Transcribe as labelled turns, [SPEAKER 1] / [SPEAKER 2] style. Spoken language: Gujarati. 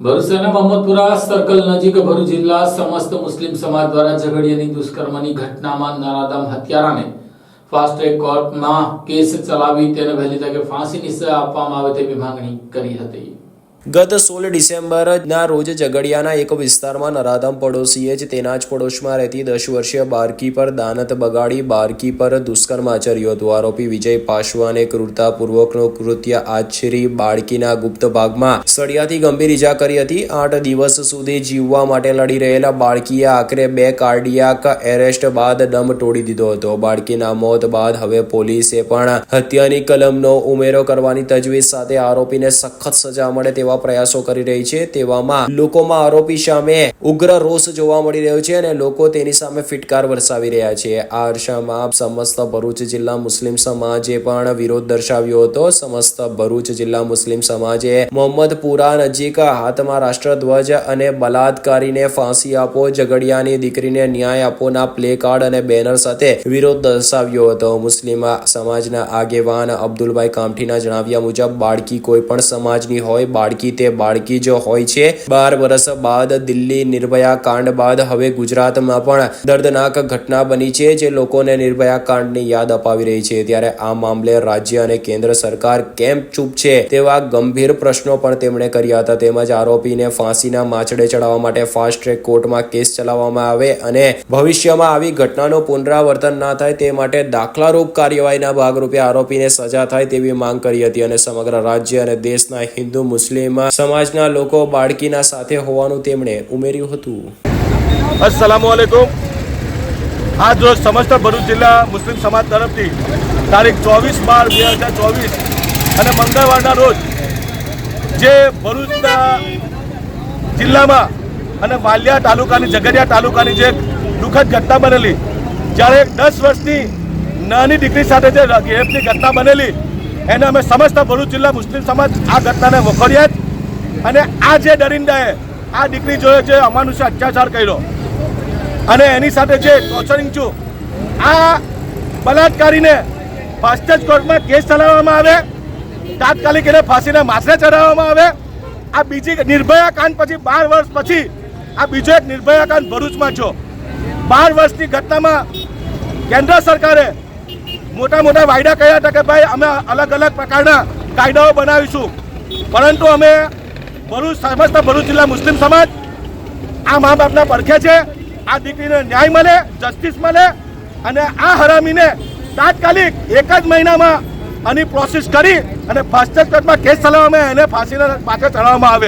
[SPEAKER 1] ભરૂચના મોહમ્મદપુરા સર્કલ નજીક ભરૂચ જિલ્લા સમસ્ત મુસ્લિમ સમાજ દ્વારા ઝઘડિયાની દુષ્કર્મની ઘટનામાં નરાદમ હત્યારાને ફાસ્ટ ટ્રેક કોર્ટમાં કેસ ચલાવી તેને વહેલી તકે ફાંસીની સજા આપવામાં આવે તેવી માંગણી કરી હતી.
[SPEAKER 2] ગત સોળ ડિસેમ્બરના રોજ ઝઘડિયાના એક વિસ્તારમાં નરાધમ પડોશીએ જ તેના જ પડોશમાં રહેતી દસ વર્ષીય બારકી પર દાનત બગાડી બાળકી પર દુષ્કર્મ આચર્યો હતો. આરોપી વિજય પાશવાને ક્રૂરતાપૂર્વકનો કૃત્ય આચરી બાળકીના ગુપ્ત ભાગમાં સળિયાથી ગંભીર ઈજા કરી હતી. આઠ દિવસ સુધી જીવવા માટે લડી રહેલા બાળકીએ આખરે બે કાર્ડિયાક એરેસ્ટ બાદ દમ તોડી દીધો હતો. બાળકીના મોત બાદ હવે પોલીસે પણ હત્યાની કલમનો ઉમેરો કરવાની તજવીજ સાથે આરોપીને સખત સજા મળે તેવા પ્રયાસો કરી રહી છે તેવામાં લોકોમાં આરોપી સામે ઉગ્ર રોષ જોવા મળી રહ્યો છે અને લોકો તેની સામે ફિટકાર વરસાવી રહ્યા છે. આ અરસામાં સમસ્ત ભરૂચ જિલ્લા મુસ્લિમ સમાજે પણ વિરોધ દર્શાવ્યો હતો. સમસ્ત ભરૂચ જિલ્લા મુસ્લિમ સમાજે મોહમ્મદપુરા નજીક હાથમાં રાષ્ટ્રધ્વજ અને બલાત્કારીને ફાંસી આપો, ઝઘડિયાની દીકરીને ન્યાય આપોના પ્લે કાર્ડ અને બેનર સાથે વિરોધ દર્શાવ્યો હતો. મુસ્લિમ સમાજના આગેવાન અબ્દુલભાઈ કામઠીના જણાવ્યા મુજબ, બાળકી કોઈ પણ સમાજની હોય, બાળકી તે બાળકી જ હોય છે, બાર વર્ષ બાદ દિલ્હી નિર્ભયા કાંડ બાદ હવે ગુજરાતમાં પણ દર્દનાક ઘટના બની છે જે લોકોને નિર્ભયા કાંડની યાદ અપાવી રહી છે. ત્યારે આ મામલે રાજ્ય અને કેન્દ્ર સરકાર કેમ ચૂપ છે તેવા ગંભીર પ્રશ્નો પણ તેમણે કર્યા હતા. તેમજ આરોપીને ફાંસીના માછડે ચડાવવા માટે ફાસ્ટ ટ્રેક કોર્ટમાં કેસ ચલાવવામાં આવે અને ભવિષ્યમાં આવી ઘટનાનું પુનરાવર્તન ના થાય તે માટે દાખલારૂપ કાર્યવાહીના ભાગરૂપે આરોપીને સજા થાય તેવી માંગ કરી હતી અને સમગ્ર રાજ્ય અને દેશના હિન્દુ મુસ્લિમ સમાજના લોકો બાળકીના સાથે હોવાનું તેમણે ઉમેર્યું હતું.
[SPEAKER 3] અસલામ આલેકુમ આજ રોજ સમસ્ત ભરૂચ જિલ્લા મુસ્લિમ સમાજ તરફથી તારીખ ચોવીસ બાર બે હજાર ચોવીસ અને મંગળવારના રોજ જે ભરૂચના જિલ્લામાં અને વાલિયા તાલુકાની, ઝઘડિયા તાલુકાની જે દુઃખદ ઘટના બનેલી, જ્યારે દસ વર્ષની નાની દીકરી સાથે જે રેપની ઘટના બનેલી એને અમે સમસ્ત ભરૂચ જિલ્લા મુસ્લિમ સમાજ આ ઘટનાને વખોડ્યા જ. અને આ જે દરિંદાએ આ દીકરી જોડે જે અમાનુષ્ય અત્યાચાર કર્યો. અને એની સાથે જે ટોર્ચરિંગ છું આ બલાત્કારીને ફાસ્ટેજ કોર્ટમાં કેસ ચલાવવામાં આવે, તાત્કાલિક એને ફાંસીને માથે ચડાવવામાં આવે. આ બીજી નિર્ભયા કાંડ પછી બાર વર્ષ પછી આ બીજો એક નિર્ભયા કાંડ ભરૂચમાં છો બાર વર્ષની ઘટનામાં કેન્દ્ર સરકારે મોટા મોટા વાયદા કર્યા હતા કે ભાઈ અમે અલગ અલગ પ્રકારના કાયદાઓ બનાવીશું. પરંતુ અમે ભરૂચ, સમસ્ત ભરૂચ જિલ્લા મુસ્લિમ સમાજ આ મા બાપના પડખે છે. આ દીકરીને ન્યાય મળે જસ્ટિસ મળે અને આ હરામીને તાત્કાલિક એક જ મહિનામાં આની પ્રોસેસ કરી અને ફાસ્ટ કોર્ટમાં કેસ ચલાવવામાં એને ફાંસીના પાછળ ચડાવવામાં આવે.